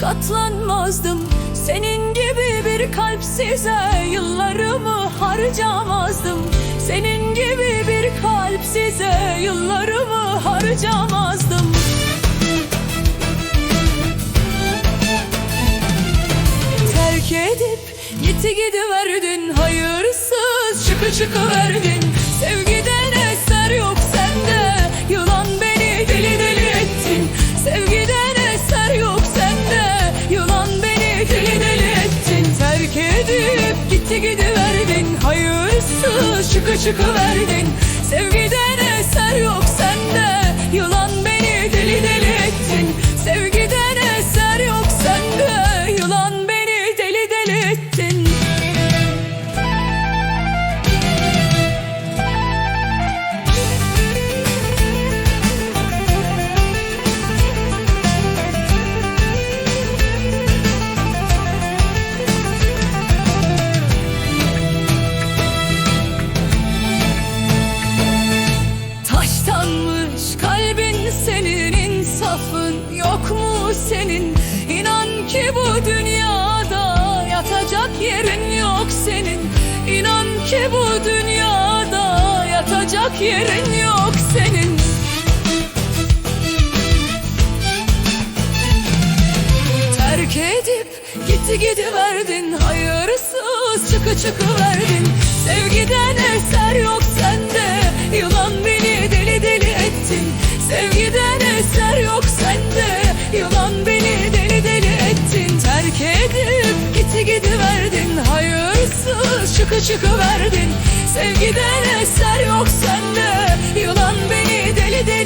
katlanmazdım. Senin gibi bir kalp size yıllarımı harcamazdım. Senin gibi bir kalp size yıllarımı harcamazdım. Terk edip gitti gidiverdin Hayırsız çıkı çıkı verdin. Sevgiden gitti gidiverdin Hayırsız çıkı çıkı verdin. Sevgiden eser yok sende Yılan beni deli deli ettin insafın yok mu senin? İnan ki bu dünyada yatacak yerin yok senin. İnan ki bu dünyada yatacak yerin yok senin. Terk edip gitti gidiverdin Hayırsız çıkı çıkı verdin. Sevgiden eser yok sende Yılan beni deli deli ettin. Sevgiden beni deli deli ettin Terk edip gitti gidiverdin. Hayırsız çıkı çıkı verdin. Sevgiden eser yok sende. Yılan beni deli deli